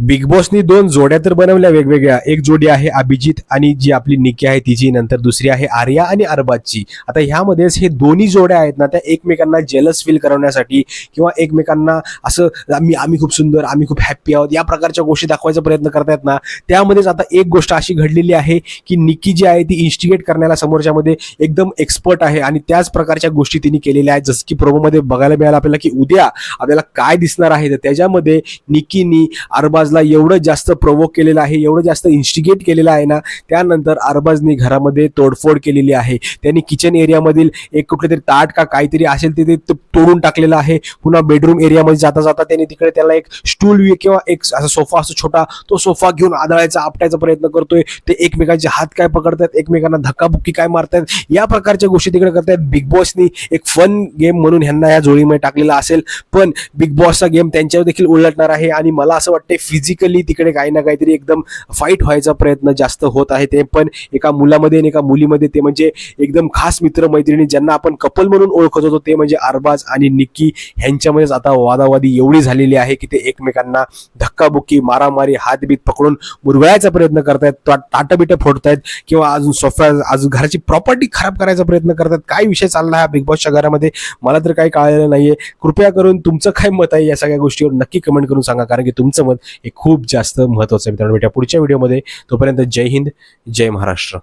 Big बॉसनी दोन जोड्या तर बनवल्या वेगवेगळ्या. एक जोडी आहे अभिजित आणि जी आपली निकी आहे तिची. नंतर दुसरी आहे आर्या आणि अरबाजची. आता ह्यामध्येच हे दोन्ही जोड्या आहेत ना त्या एकमेकांना जेलस फील करवण्यासाठी किंवा एकमेकांना असं आम्ही आम्ही खूप सुंदर आम्ही खूप हॅप्पी आहोत. या प्रकारच्या गोष्टी दाखवायचा प्रयत्न करतायत ना. त्यामध्येच आता एक गोष्ट अशी घडलेली आहे की निकी जी आहे ती इन्स्टिगेट करण्याला समोरच्यामध्ये एकदम एक्सपर्ट आहे आणि त्याच प्रकारच्या गोष्टी तिने केलेल्या आहेत. जसं की प्रोमोमध्ये बघायला मिळालं आपल्याला की उद्या आपल्याला काय दिसणार आहे. तर त्याच्यामध्ये निकीनी अरबाजला एवढं जास्त प्रोवोक केलेलं आहे एवढं जास्त इन्स्टिगेट केलेलं आहे ना त्यानंतर अरबाजनी घरामध्ये तोडफोड केलेली आहे. त्यांनी किचन एरियामधील एक कुठले तरी ताट का काहीतरी असेल ते तोडून टाकलेलं आहे. पुन्हा बेडरूम एरियामध्ये जाता जाता त्यांनी तिकडे त्याला एक स्टूल किंवा एक असा सोफा असतो छोटा तो सोफा घेऊन आदळायचा आपटायचा प्रयत्न करतोय. ते एकमेकांचे हात काय पकडतात एकमेकांना धक्काबुक्की काय मारतात या प्रकारच्या गोष्टी तिकडे करतात बिग बॉसनी एक फन गेम म्हणून ह्यांना या जोडीमध्ये टाकलेला असेल. पण बिग बॉसचा गेम त्यांच्यावर देखील उलटणार आहे आणि मला असं वाटतं फिजिकली तिकडे काही ना काहीतरी एकदम फाईट व्हायचा प्रयत्न जास्त होत आहे ते. पण एका मुलामध्ये आणि एका मुलीमध्ये ते म्हणजे एकदम खास मित्र मैत्रिणी ज्यांना आपण कपल म्हणून ओळखत होतो ते म्हणजे अरबाज आणि निक्की ह्यांच्यामध्येच आता वादावादी एवढी झालेली आहे की ते एकमेकांना धक्काबुक्की मारामारी हातबीत पकडून मुरगळायचा प्रयत्न करतायत ताटबिटं फोडतायत किंवा अजून सोफ्या अजून घराची प्रॉपर्टी खराब करायचा प्रयत्न करतात काय विषय चालला आहे बिग बॉसच्या घरामध्ये? मला तर काही कळलेलं नाहीये. कृपया करून तुमचं काय मत आहे या सगळ्या गोष्टीवर नक्की कमेंट करून सांगा. कारण की तुमचं मत हे खूप जास्त महत्त्वाचं आहे मित्रांनो. भेटूया पुढच्या व्हिडिओमध्ये. तोपर्यंत जय हिंद जय महाराष्ट्र.